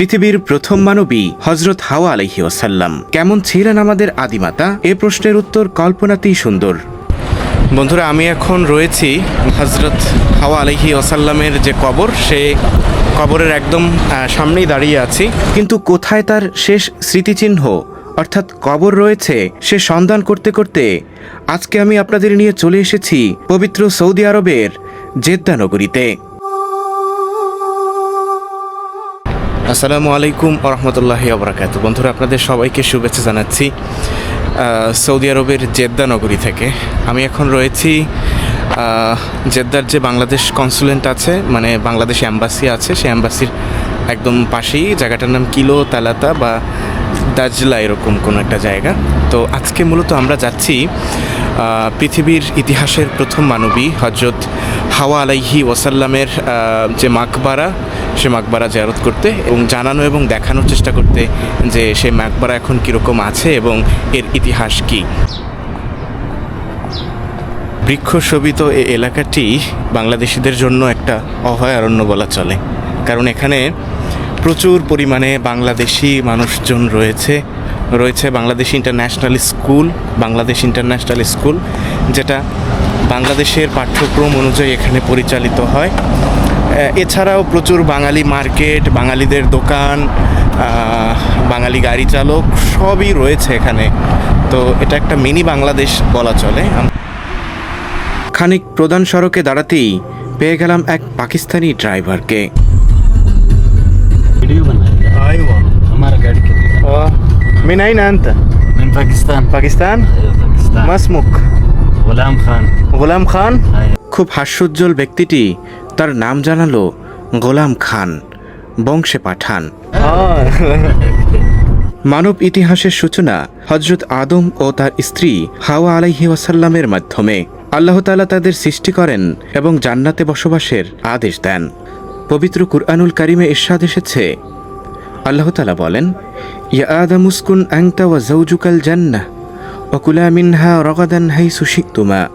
পৃথিবীর প্রথম মানবী হজরত হাওয়া আলহি ওসাল্লাম কেমন ছিলেন আমাদের আদিমাতা? এ প্রশ্নের উত্তর কল্পনাতেই সুন্দর। বন্ধুরা, আমি এখন রয়েছি হজরত হাওয়া আলহি ওসাল্লামের যে কবর, সে কবরের একদম সামনেই দাঁড়িয়ে আছি। কিন্তু কোথায় তার শেষ স্মৃতিচিহ্ন? অর্থাৎ কবর রয়েছে, সে সন্ধান করতে করতে আজকে আমি আপনাদের নিয়ে চলে এসেছি পবিত্র সৌদি আরবের জেদ্দা নগরীতে। আসসালামু আলাইকুম রহমতুল্লাহি আবরাকাত বন্ধুরা, আপনাদের সবাইকে শুভেচ্ছা জানাচ্ছি সৌদি আরবের জেদ্দা নগরী থেকে। আমি এখন রয়েছি জেদ্দার যে বাংলাদেশ কনসুলেন্ট আছে মানে বাংলাদেশ অ্যাম্বাসি আছে, সেই অ্যাম্বাসির একদম পাশেই। জায়গাটার নাম কিলো তালাতা বা দাজলা এরকম কোনো একটা জায়গা। তো আজকে মূলত আমরা যাচ্ছি পৃথিবীর ইতিহাসের প্রথম মানবী হজরত হাওয়া আলাইহি ওয়াসাল্লামের যে মাকবারা সে মাকবারা জারত করতে এবং জানানো এবং দেখানোর চেষ্টা করতে যে সে মাকবারা এখন কীরকম আছে এবং এর ইতিহাস কী। বৃক্ষ শোভিত এই এলাকাটি বাংলাদেশিদের জন্য একটা অভয়ারণ্য বলা চলে। কারণ এখানে প্রচুর পরিমাণে বাংলাদেশি মানুষজন রয়েছে। রয়েছে Bangladesh international school, Bangladesh international school, যেটা বাংলাদেশের পাঠ্যক্রম অনুযায়ী এখানে পরিচালিত হয়। এছাড়াও প্রচুর বাঙালি মার্কেট বাঙালিদের দোকান বাঙালি গাড়ি চালক সবই রয়েছে এখানে। তো এটা একটা মিনি বাংলাদেশ বলা চলে। খানিক প্রধান সড়কে দাঁড়াতেই পেয়ে গেলাম এক পাকিস্তানি ড্রাইভারকে। খুব হাস্যোজ্জ্বল ব্যক্তিটি তার নাম জানালো গোলাম খান, বংশে পাঠান। মানব ইতিহাসের সূচনা হজরত আদম ও তার স্ত্রী হাওয়া আলাইহি ওয়াসাল্লামের মাধ্যমে। আল্লাহ তাআলা তাদের সৃষ্টি করেন এবং জান্নাতে বসবাসের আদেশ দেন। পবিত্র কুরআনুল কারিমে ইরশাদ এসেছে। আল্লাহ তাআলা বলেন, ইয়া আদম উসকুন আনতা ওয়া যাওজুকাল জান্নাহ, ওয়া কুলা মিনহা রাগাদান হাইসু শি'তুমা।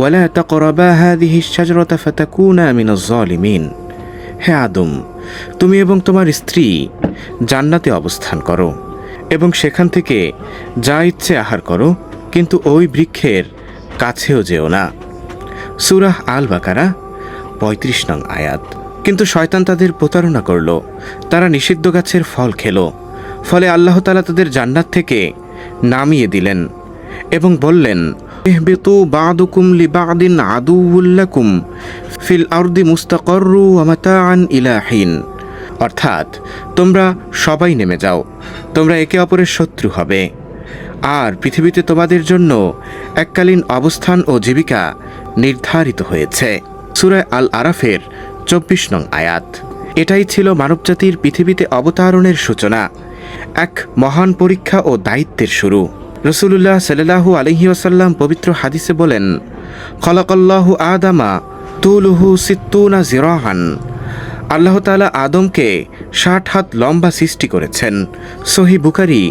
ওয়ালা তাকরাবা হাদিহি আশ-শাজরাতা ফাতাকুনা মিনাজ জালিমিন হে আদম, তুমি এবং তোমার স্ত্রী জান্নাতে অবস্থান করো এবং সেখান থেকে যা ইচ্ছে আহার করো, কিন্তু ওই বৃক্ষের কাছেও যেও না। সুরাহ আল বাকারা পঁয়ত্রিশ নং আয়াত। কিন্তু শয়তান তাদের প্রতারণা করল, তারা নিষিদ্ধ গাছের ফল খেল, ফলে আল্লাহ তালা তাদের জান্নাত থেকে নামিয়ে দিলেন এবং বললেন ইহবিতু বাদুকুম লিবাদিন আদুউল্লাকুম ফিল আরদি ওয়া মাতাআন অর্থাৎ, তোমরা সবাই নেমে যাও, তোমরা একে অপরের শত্রু হবে। আর পৃথিবীতে তোমাদের জন্য এককালীন অবস্থান ও জীবিকা নির্ধারিত হয়েছে। সুরায় আল আরাফের চব্বিশ নং আয়াত। এটাই ছিল মানবজাতির পৃথিবীতে অবতারণের সূচনা, এক মহান পরীক্ষা ও দায়িত্বের শুরু। রসুল্লাহ সাল্লাহু আলহি ওসাল্লাম পবিত্র হাদিসে বলেন, খলাকল্লাহু আদামা তুলুহু সিত্তুনা জিরাহান। আল্লাহ তাআলা আদমকে ষাট হাত লম্বা সৃষ্টি করেছেন। সহি বুকারি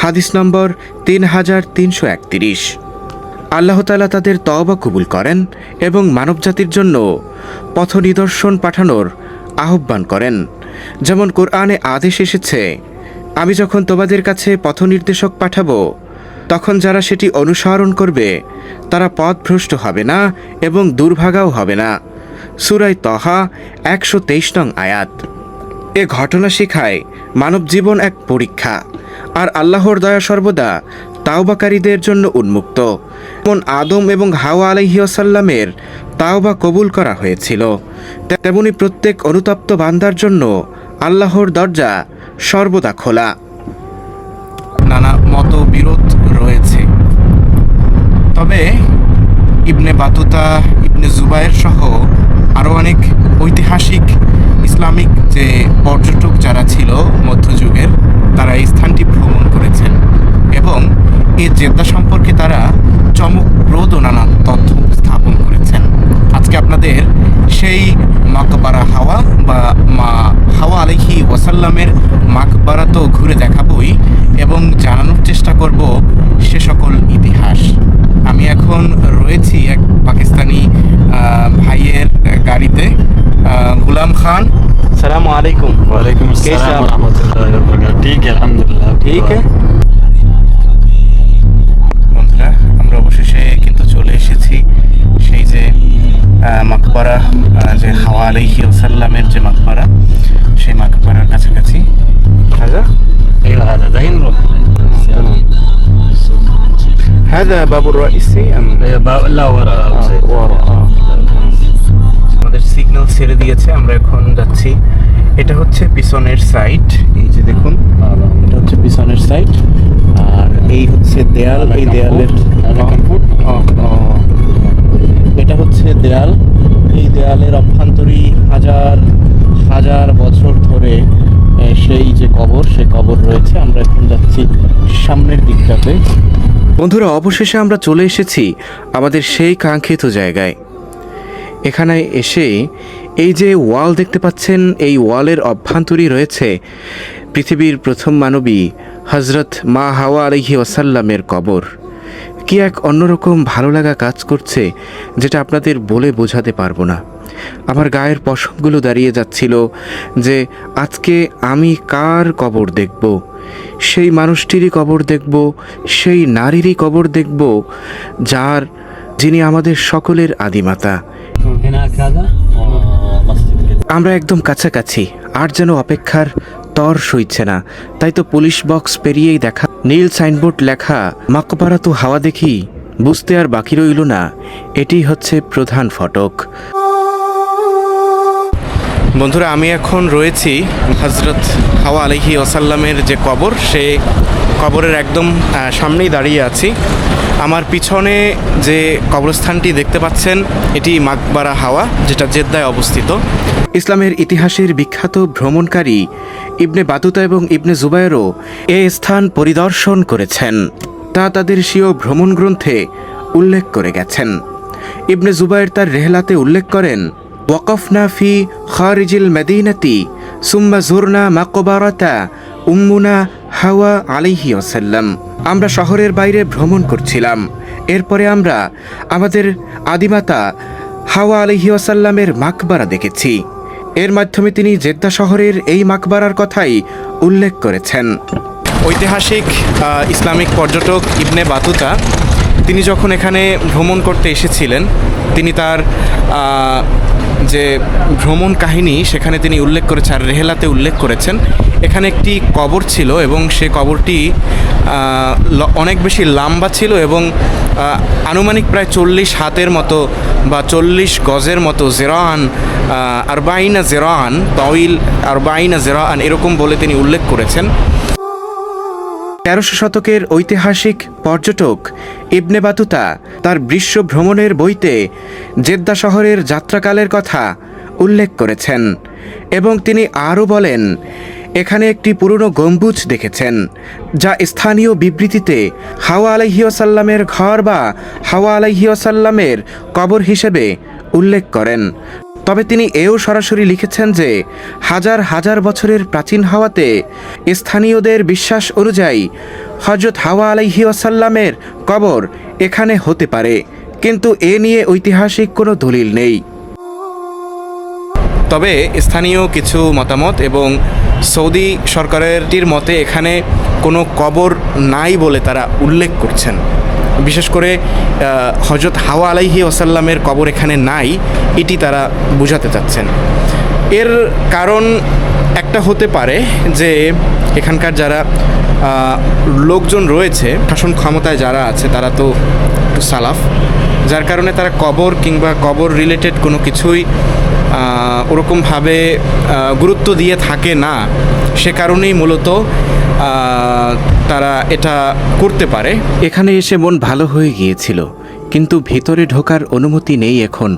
হাদিস নম্বর তিন হাজার তিনশো একত্রিশ। আল্লাহ তাআলা তাদের তওবা কবুল করেন এবং মানবজাতির জন্য পথ নিদর্শন পাঠানোর আহ্বান করেন। যেমন কোরআনে আদেশ এসেছে, আমি যখন তোমাদের কাছে পথ নির্দেশক পাঠাবো তখন যারা সেটি অনুসরণ করবে, তারা পথভ্রষ্ট হবে না এবং দুর্ভাগাও হবে না। সুরাই তহা একশো তেইশ নং আয়াত। এ ঘটনা শিখায় মানব জীবন এক পরীক্ষা, আর আল্লাহর দয়া সর্বদা তাওবাকারীদের জন্য উন্মুক্ত। যেমন আদম এবং হাওয়া আলাইহিয়াসাল্লামের তাওবা কবুল করা হয়েছিল, তেমনি প্রত্যেক অনুতপ্ত বান্দার জন্য আল্লাহর দরজা সর্বদা খোলা। নানা মতবিরোধ রয়েছে তবে ইবনে বাতুতা, ইবনে জুবায়ের সহ আরও অনেক ঐতিহাসিক, ইসলামিক যে পর্যটক যারা ছিল মধ্যযুগের, তারা এই স্থানটি ভ্রমণ করেছেন এবং এই জেদ্দা সম্পর্কে তারা চমকপ্রদ নানা তথ্য স্থাপন করেছেন। আজকে আপনাদের সেই মাকবারা হাওয়া বা মা হাওয়া আলহি ওয়াসাল্লামের মাকবারা তো ঘুরে দেখাবই এবং জানানোর চেষ্টা করব পাকিস্তানি আহ, ভাইয়ের গাড়িতে আহ, গুলাম খান সালাম আলাইকুম वालेकुम कैसे अस्सलाम आप? वरहमतुल्लाहि वबरकातुहू ठीक है अल्हम्दुलिल्लाह ঠিক বন্ধুরা আমরা অবশেষে কিন্তু চলে এসেছি সেই যে আহ, মাকবারা আহ, যে হাওয়া আলাইহি ওসাল্লামের যে মাকবারা সেই মাকবারার কাছাকাছি হাজা ايوه هذا دحين نروح هذا باب الرئيسي أم إيه، با- لا ورا آه، ورا، آه. আমাদের সিগন্যাল ছেড়ে দিয়েছে, আমরা এখন যাচ্ছি। এটা হচ্ছে পিছনের সাইড এই যে দেখুন। এটা হচ্ছে পিছনের সাইড আর এই হচ্ছে দেয়াল, এই দেয়ালের এটা হচ্ছে দেয়াল। এই দেয়ালের অভ্যন্তরী হাজার হাজার বছর ধরে সেই যে কবর সে কবর রয়েছে। আমরা এখন যাচ্ছি সামনের দিকটাতে। বন্ধুরা, অবশেষে আমরা চলে এসেছি আমাদের সেই কাঙ্ক্ষিত জায়গায়। এখানে এসে এই যে ওয়াল দেখতে পাচ্ছেন, এই ওয়ালের অভ্যন্তরী রয়েছে পৃথিবীর প্রথম মানবী হজরত মা হাওয়া আলহি ওসাল্লামের কবর। কি এক অন্যরকম ভালো লাগা কাজ করছে, যেটা আপনাদের বলে বোঝাতে পারব না। আমার গায়ের পশমগুলো দাঁড়িয়ে যাচ্ছিল যে, আজকে আমি কার কবর দেখব? সেই মানুষটিরই কবর দেখব, সেই নারীরই কবর দেখব, যার, যিনি আমাদের সকলের আদিমাতা। আমরা একদম কাছাকাছি, আর যেন অপেক্ষার তর সইছে না। তাই তো পুলিশ বক্স পেরিয়েই দেখা। নীল সাইনবোর্ড লেখা মাকপাড়া তো হাওয়া দেখি, বুঝতে আর বাকি রইল না। এটি হচ্ছে প্রধান ফটক। বন্ধুরা, আমি এখন রয়েছি হজরত হাওয়া আলহি ওসাল্লামের যে কবর, সে কবরের একদম সামনেই দাঁড়িয়ে আছি। আমার পিছনে যে কবরস্থানটি দেখতে পাচ্ছেন, এটি মাকবারা হাওয়া, যেটা জেদ্দায় অবস্থিত। ইসলামের ইতিহাসের বিখ্যাত ভ্রমণকারী ইবনে বাতুতা এবং ইবনে জুবায়েরও এ স্থান পরিদর্শন করেছেন। তা তাদের স্বীয় ভ্রমণ গ্রন্থে উল্লেখ করে গেছেন। ইবনে জুবায়ের তার রেহলাতে উল্লেখ করেন, ওয়াকফনা ফি খারিজিল মেদিনাতি, সুম্মা জুরনা মাকবারাতা উম্মুনা হাওয়া আলাইহি ওসাল্লাম আমরা শহরের বাইরে ভ্রমণ করছিলাম। এরপরে আমরা আমাদের আদিমাতা হাওয়া আলাইহি ওসাল্লামের মাকবারা দেখেছি। এর মাধ্যমে তিনি জেদ্দা শহরের এই মাকবারার কথাই উল্লেখ করেছেন। ঐতিহাসিক ইসলামিক পর্যটক ইবনে বাতুতা, তিনি যখন এখানে ভ্রমণ করতে এসেছিলেন, তিনি তার যে ভ্রমণ কাহিনী সেখানে তিনি উল্লেখ করেছেন আর রেহেলাতে উল্লেখ করেছেন। এখানে একটি কবর ছিল এবং সে কবরটি অনেক বেশি লম্বা ছিল এবং আনুমানিক প্রায় চল্লিশ হাতের মতো বা চল্লিশ গজের মতো জেরান আরবাইনা জেরান তইল আরবাইনা জেরান এরকম বলে তিনি উল্লেখ করেছেন। তেরোশো শতকের ঐতিহাসিক পর্যটক ইবনে বাতুতা তার বিশ্ব ভ্রমণের বইতে জেদ্দা শহরের যাত্রাকালের কথা উল্লেখ করেছেন এবং তিনি আরও বলেন, এখানে একটি পুরনো গম্বুজ দেখেছেন, যা স্থানীয় বিবৃতিতে হাওয়া আলাইহিওসাল্লামের ঘর বা হাওয়া আলাইহিওসাল্লামের কবর হিসেবে উল্লেখ করেন। তবে তিনি এও সরাসরি লিখেছেন যে, হাজার হাজার বছরের প্রাচীন হাওয়াতে স্থানীয়দের বিশ্বাস অনুযায়ী হজরত হাওয়া আলাইহি ওয়াসাল্লামের কবর এখানে হতে পারে। কিন্তু এ নিয়ে ঐতিহাসিক কোনো দলিল নেই। তবে স্থানীয় কিছু মতামত এবং সৌদি সরকারেরটির মতে এখানে কোনো কবর নাই বলে তারা উল্লেখ করছেন। বিশেষ করে হজরত হাওয়া আলাইহি ওসাল্লামের কবর এখানে নাই, এটি তারা বোঝাতে চাচ্ছেন। এর কারণ একটা হতে পারে যে, এখানকার যারা লোকজন রয়েছে, শাসন ক্ষমতায় যারা আছে, তারা তো সালাফ, যার কারণে তারা কবর কিংবা কবর রিলেটেড কোনো কিছুই ওরকমভাবে গুরুত্ব দিয়ে থাকে না। সে কারণেই মূলত তারা এটা করতে পারে। এখানে এসে মন ভালো হয়ে গিয়েছিল, কিন্তু ভিতরে ঢোকার অনুমতি নেই এখন।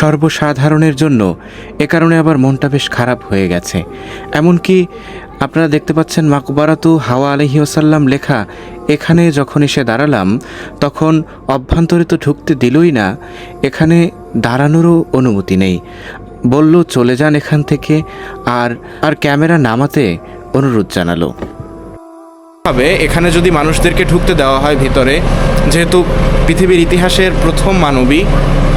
সর্বসাধারণের জন্য এ কারণে আবার মনটা বেশ খারাপ হয়ে গেছে। এমনকি আপনারা দেখতে পাচ্ছেন মাকবারাতু হাওয়া আলহি ওসাল্লাম লেখা, এখানে যখন এসে দাঁড়ালাম, তখন অভ্যন্তরে তো ঢুকতে দিলই না, এখানে দাঁড়ানোরও অনুমতি নেই। বলল, চলে যান এখান থেকে। আর আর ক্যামেরা নামাতে অনুরোধ জানালো। হবে এখানে যদি মানুষদেরকে ঢুকতে দেওয়া হয় ভিতরে, যেহেতু পৃথিবীর ইতিহাসের প্রথম মানবী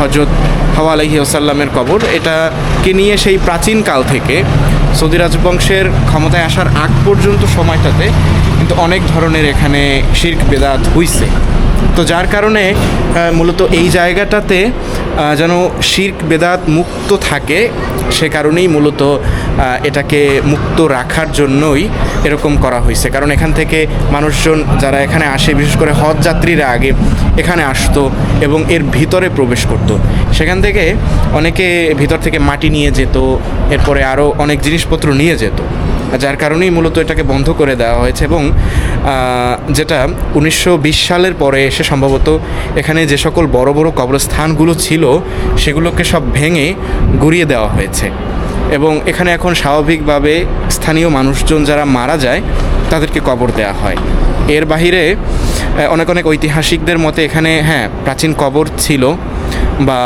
হজরত হাওয়া আলহি ওসাল্লামের কবর, এটাকে নিয়ে সেই প্রাচীন কাল থেকে সৌদি রাজবংশের ক্ষমতায় আসার আগ পর্যন্ত সময়টাতে কিন্তু অনেক ধরনের এখানে শির্ক বেদাত হইছে। তো যার কারণে মূলত এই জায়গাটাতে যেন শির্ক বেদাত মুক্ত থাকে, সে কারণেই মূলত এটাকে মুক্ত রাখার জন্যই এরকম করা হয়েছে কারণ এখান থেকে মানুষজন যারা এখানে আসে, বিশেষ করে হজ যাত্রীরা আগে এখানে আসতো এবং এর ভিতরে প্রবেশ করত। সেখান থেকে অনেকে ভিতর থেকে মাটি নিয়ে যেত, এরপরে আরও অনেক জিনিসপত্র নিয়ে যেত। যার কারণেই মূলত এটাকে বন্ধ করে দেওয়া হয়েছে এবং যেটা উনিশশো বিশ সালের পরে এসে সম্ভবত এখানে যে সকল বড় বড় কবরস্থানগুলো ছিল, সেগুলোকে সব ভেঙে গুড়িয়ে দেওয়া হয়েছে। এবং এখানে এখন স্বাভাবিকভাবে স্থানীয় মানুষজন যারা মারা যায়, তাদেরকে কবর দেওয়া হয়। এর বাহিরে অনেক অনেক ঐতিহাসিকদের মতে এখানে হ্যাঁ প্রাচীন কবর ছিল বা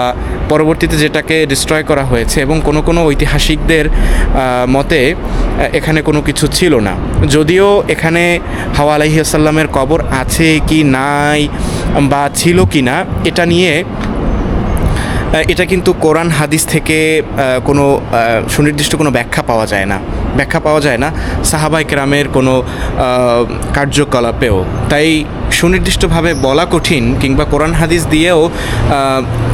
পরবর্তীতে যেটাকে ডিস্ট্রয় করা হয়েছে এবং কোনো কোনো ঐতিহাসিকদের মতে এখানে কোনো কিছু ছিল না। যদিও এখানে হাওয়া আলহিয়াসাল্লামের কবর আছে কি নাই বা ছিল কি না, এটা নিয়ে এটা কিন্তু কোরআন হাদিস থেকে কোনো সুনির্দিষ্ট কোনো ব্যাখ্যা পাওয়া যায় না। ব্যাখ্যা পাওয়া যায় না সাহাবাই কেরামের কোনো কার্যকলাপেও। তাই সুনির্দিষ্টভাবে বলা কঠিন কিংবা কোরআন হাদিস দিয়েও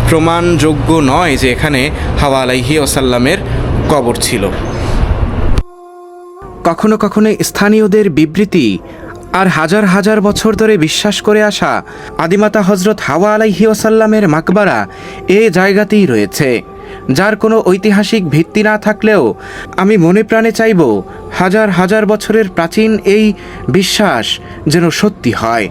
প্রমাণযোগ্য নয় যে এখানে হাওয়া আলাইহি ওসাল্লামের কবর ছিল। কখনো কখনো স্থানীয়দের বিবৃতি আর হাজার হাজার বছর ধরে বিশ্বাস করে আসা আদিমাতা হজরত হাওয়া আলাইহি ওসাল্লামের মাকবারা এ জায়গাতেই রয়েছে। যার কোনো ঐতিহাসিক ভিত্তি না থাকলেও আমি মনে প্রাণে চাইব হাজার হাজার বছরের প্রাচীন এই বিশ্বাস যেন সত্যি হয়।